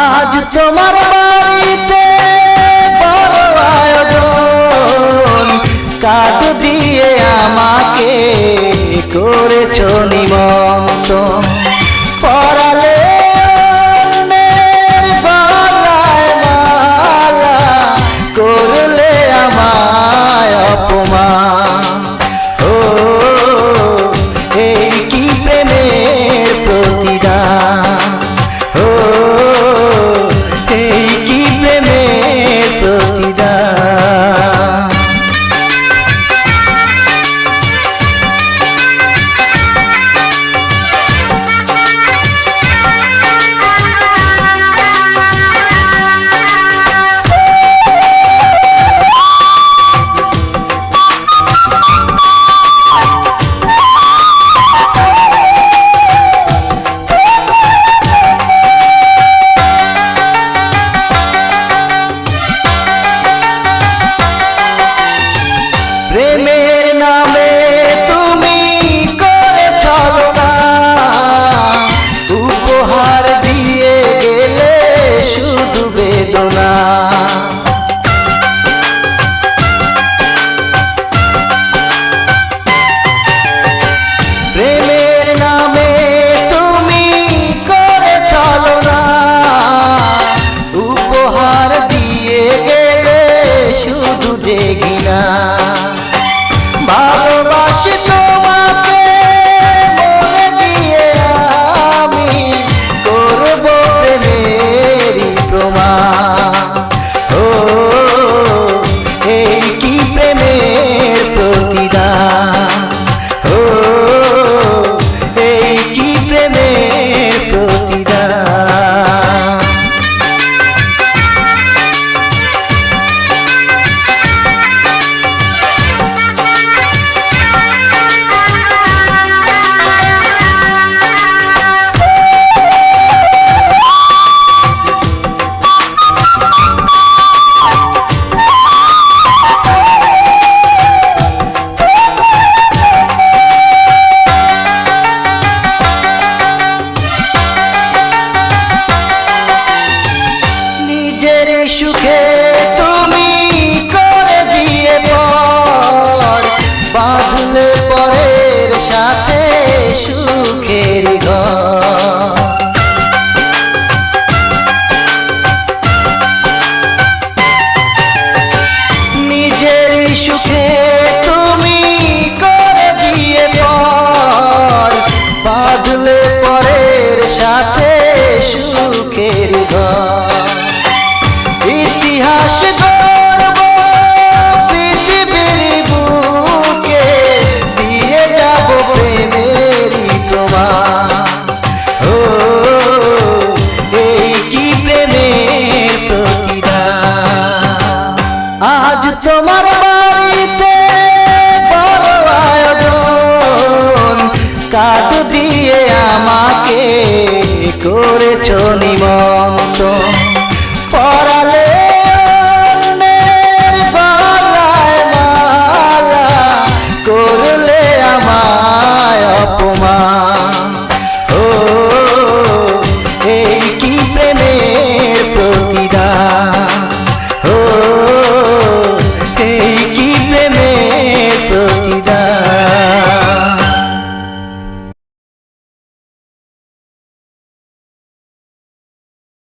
আজ তোমার বাড়িতে বড় আয়োজন। কাঠ দিয়ে আমার বাঁধলে পরের আজ তোমার বাড়িতে কাঠ দিয়ে আমাকে